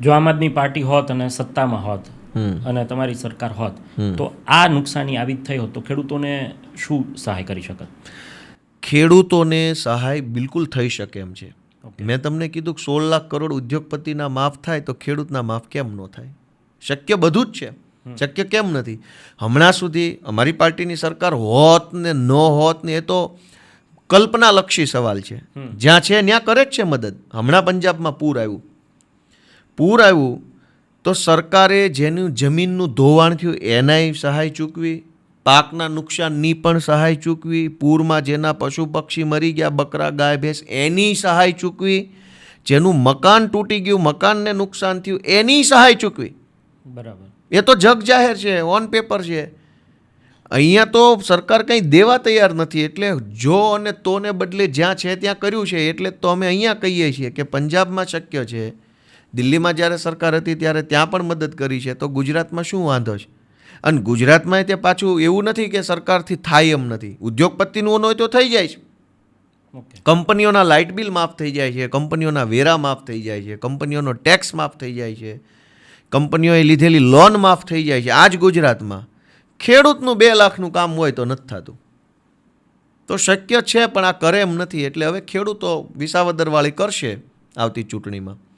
જો આમ આદમી પાર્ટી હોત અને સત્તામાં હોત અને તમારી સરકાર હોત. તો આ નુકસાની આવી જ થઈ હોત તો ખેડૂતોને શું સહાય કરી શકત? ખેડૂતોને સહાય બિલકુલ થઈ શકે એમ છે. મેં તમને કીધું કે સોળ લાખ કરોડ ઉદ્યોગપતિના માફ થાય તો ખેડૂતના માફ કેમ ન થાય? શક્ય બધું જ છે. શક્ય કેમ નથી? હમણાં સુધી અમારી પાર્ટીની સરકાર હોત ને ન હોત ને એ તો કલ્પનાલક્ષી સવાલ છે. જ્યાં છે ત્યાં કરે જ છે મદદ. હમણાં પંજાબમાં પૂર આવ્યું. પૂર આવ્યું તો સરકારે જેનું જમીનનું ધોવાણ થયું એનાય સહાય ચૂકવી પાકના નુકસાનની પણ સહાય ચૂકવી પૂરમાં જેના પશુ પક્ષી મરી ગયા બકરા ગાય ભેંસ એની સહાય ચૂકવી જેનું મકાન તૂટી ગયું મકાનને નુકસાન થયું એની સહાય ચૂકવી. બરાબર. એ તો જગ જાહેર છે ઓન પેપર છે. અહીંયા તો સરકાર કંઈ દેવા તૈયાર નથી એટલે જો અને તોને બદલે જ્યાં છે ત્યાં કર્યું છે એટલે તો અમે અહીંયા કહીએ છીએ કે પંજાબમાં શક્ય છે દિલ્હીમાં જ્યારે સરકાર હતી ત્યારે ત્યાં પણ મદદ કરી છે તો ગુજરાતમાં શું વાંધો છે? અને ગુજરાતમાં તે પાછું એવું નથી કે સરકારથી થાય એમ નથી. ઉદ્યોગપતિનું હોય તો થઈ જાય છે. કંપનીઓના લાઇટ બિલ માફ થઈ જાય છે કંપનીઓના વેરા માફ થઈ જાય છે કંપનીઓનો ટેક્સ માફ થઈ જાય છે કંપનીઓએ લીધેલી લોન માફ થઈ જાય છે આ જ ગુજરાતમાં. ખેડૂતનું બે લાખનું કામ હોય તો નથી થતું. તો શક્ય છે પણ આ કરે એમ નથી એટલે હવે ખેડૂતો વિસાવદરવાળી કરશે આવતી ચૂંટણીમાં.